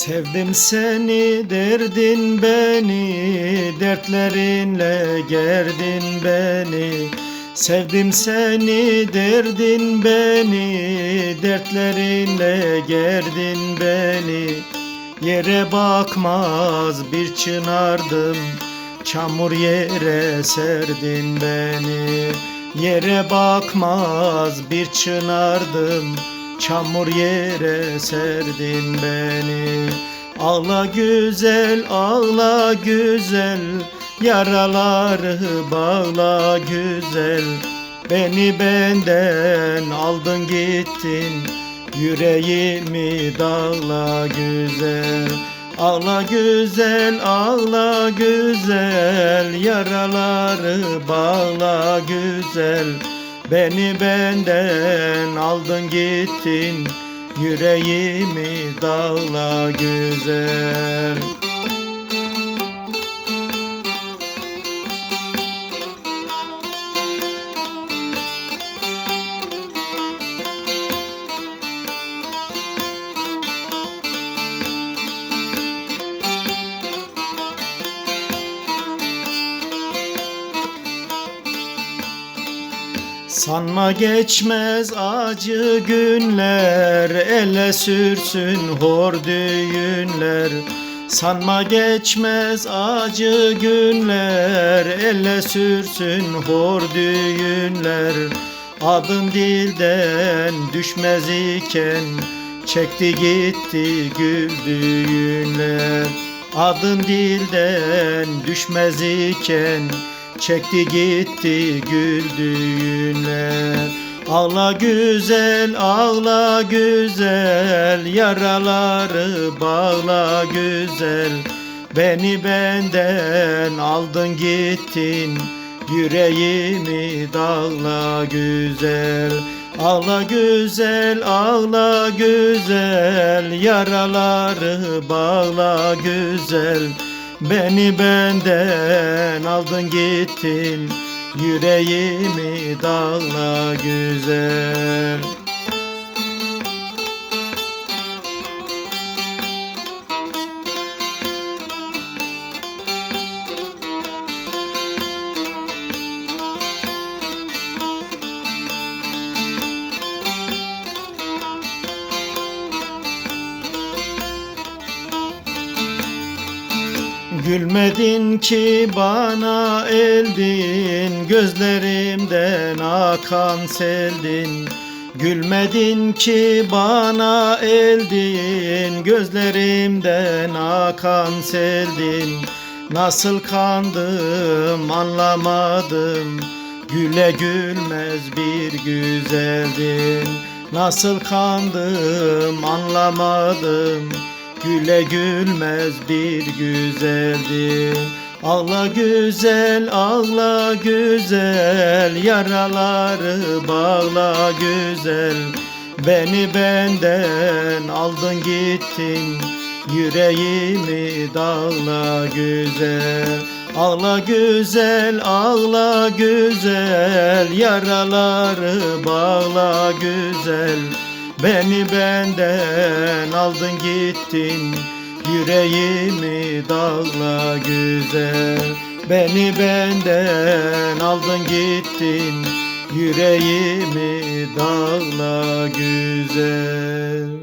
Sevdim seni derdin beni Dertlerinle gerdin beni. Sevdim seni derdin beni Dertlerinle gerdin beni. Yere bakmaz bir çınardım Çamur yere serdin beni. Yere bakmaz bir çınardım Çamur yere serdin beni. Ağla güzel, ağla güzel Yaraları bağla güzel. Beni benden aldın gittin Yüreğimi dağla güzel. Ağla güzel, ağla güzel Yaraları bağla güzel Beni benden aldın gittin Yüreğimi dağla güzel Sanma geçmez acı günler Ele sürsün hor düğünler. Sanma geçmez acı günler Ele sürsün hor düğünler. Adın dilden düşmez iken Çekti gitti güldüğünler Adın dilden düşmez iken Çekti gitti güldüğünler Ağla güzel, ağla güzel. Yaraları bağla güzel. Beni benden aldın gittin. Yüreğimi dağla güzel. Ağla güzel, ağla güzel. Yaraları bağla güzel Beni benden aldın gittin Yüreğimi dağla güzel Gülmedin ki bana eldin Gözlerimden akan seldin. Gülmedin ki bana eldin Gözlerimden akan seldin. Nasıl kandım anlamadım Güle gülmez bir güzeldin. Nasıl kandım anlamadım Güle gülmez bir güzeldi Ağla güzel, ağla güzel. Yaraları bağla güzel. Beni benden aldın gittin. Yüreğimi dağla güzel. Ağla güzel, ağla güzel. Yaraları bağla güzel Beni benden aldın gittin Yüreğimi dağla güzel. Beni benden aldın gittin Yüreğimi dağla güzel